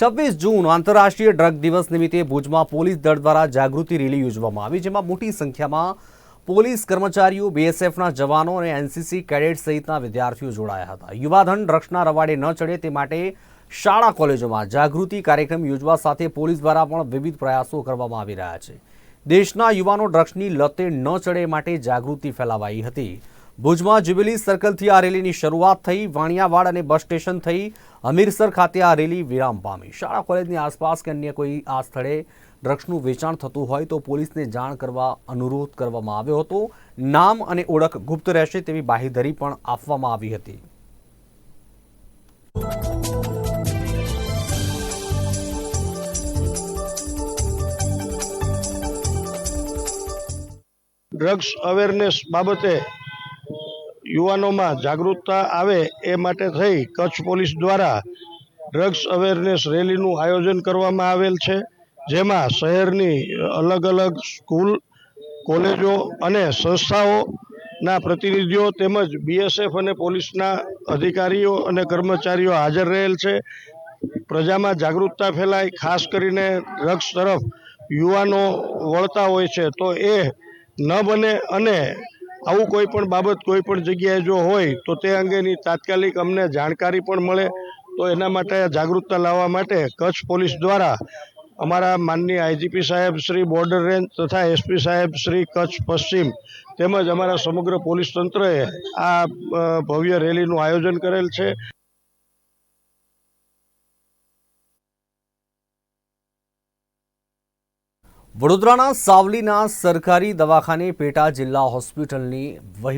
છવ્વીસ જૂન આંતરરાષ્ટ્રીય ડ્રગ દિવસ નિમિત્તે ભુજમાં પોલીસ દળ દ્વારા જાગૃતિ રેલી યોજવામાં આવી, જેમાં મોટી સંખ્યામાં પોલીસ કર્મચારીઓ, બીએસએફના જવાનો અને એનસીસી કેડેટ સહિતના વિદ્યાર્થીઓ જોડાયા હતા. યુવાધન ડ્રગ્સના રવાડે ન ચડે તે માટે શાળા કોલેજોમાં જાગૃતિ કાર્યક્રમ યોજવા સાથે પોલીસ દ્વારા પણ વિવિધ પ્રયાસો કરવામાં આવી રહ્યા છે. દેશના યુવાનો ડ્રગ્સની લતે ન ચડે માટે જાગૃતિ ફેલાવાઈ હતી. ભુજમાં જ્યુબિલી સર્કલથી આ રેલીની શરૂઆત થઈ. વાણિયાવાડ અને બસ સ્ટેશન થઈ હમીરસર ખાતે આ રેલી વિરામ પામી. શાળા કોલેજની આસપાસ કે અન્ય કોઈ આ સ્થળે ડ્રગ્સનું વેચાણ થતું હોય તો પોલીસને જાણ કરવા અનુરોધ કરવામાં આવ્યો હતો. નામ અને ઓળખ ગુપ્ત રહેશે તેવી બાહીધરી પણ આપવામાં આવી હતી. ડ્રગ્સ અવેરનેસ બાબતે યુવાનોમાં જાગૃતતા આવે એ માટે થઈ કચ્છ પોલીસ દ્વારા ડ્રગ્સ અવેરનેસ રેલીનું આયોજન કરવામાં આવેલ છે, જેમાં શહેરની અલગ અલગ સ્કૂલ, કોલેજો અને સંસ્થાઓના પ્રતિનિધિઓ તેમજ બીએસએફ અને પોલીસના અધિકારીઓ અને કર્મચારીઓ હાજર રહેલ છે. પ્રજામાં જાગૃતતા ફેલાય, ખાસ કરીને ડ્રગ્સ તરફ યુવાનો વળતા હોય છે, તો એ ન બને અને આવું કોઈ પણ બાબત કોઈ પણ જગ્યાએ જો હોય, તો તે અંગેની તાત્કાલિક અમને જાણકારી પણ મળે. તો એના માટે જાગૃતતા લાવવા માટે કચ્છ પોલીસ દ્વારા અમારા માનનીય આઈજીપી સાહેબ શ્રી બોર્ડર રેન્જ તથા એસપી સાહેબ શ્રી કચ્છ પશ્ચિમ તેમજ અમારા સમગ્ર પોલીસ તંત્રએ આ ભવ્ય રેલીનું આયોજન કરેલ છે. વડોદરાના સાવલીના સરકારી દવાખાને પેટા જિલ્લા હોસ્પિટલની વહી